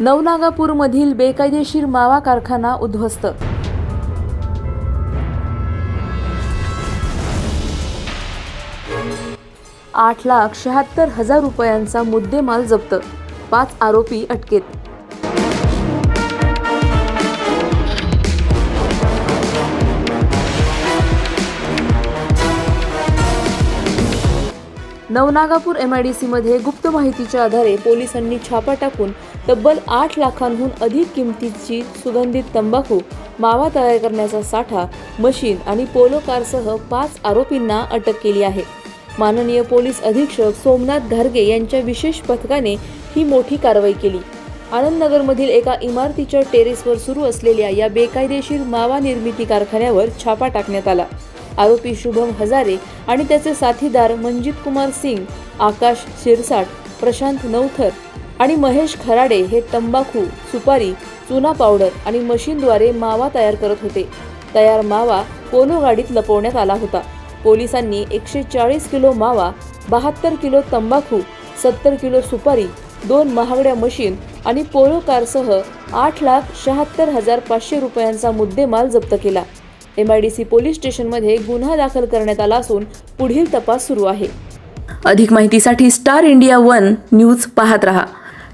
नवनागापूरमधील बेकायदेशीर मावा कारखाना उद्ध्वस्त. आठ लाख शहात्तर हजार रुपयांचा मुद्देमाल जप्त. पाच आरोपी अटकेत. नवनागापूर एमआयडीसीमध्ये गुप्त माहितीच्या आधारे पोलिसांनी छापा टाकून तब्बल आठ लाखांहून अधिक किमतीची सुगंधित तंबाखू मावा तयार करण्याचा साठा मशीन आणि पोलो कारसह पाच आरोपींना अटक केली आहे. माननीय पोलीस अधीक्षक सोमनाथ घारगे यांच्या विशेष पथकाने ही मोठी कारवाई केली. आनंदनगरमधील एका इमारतीच्या टेरेसवर सुरू असलेल्या या बेकायदेशीर मावा निर्मिती कारखान्यावर छापा टाकण्यात आला. आरोपी शुभम हजारे आणि त्याचे साथीदार मंजित कुमार सिंग आकाश शिरसाट प्रशांत नवथर आणि महेश खराडे हे तंबाखू सुपारी चुना पावडर आणि मशीनद्वारे मावा तयार करत होते. तयार मावा पोलो गाडीत लपवण्यात आला होता. पोलिसांनी एकशे चाळीस किलो मावा बहात्तर किलो तंबाखू सत्तर किलो सुपारी दोन महागड्या मशीन आणि पोलो कारसह आठ लाख शहात्तर हजार पाचशे रुपयांचा मुद्देमाल जप्त केला. M I D C police स्टेशनमध्ये गुन्हा दाखल करण्यात आला असून पुढील तपास सुरू आहे. अधिक माहितीसाठी स्टार इंडिया वन न्यूज पाहत रहा.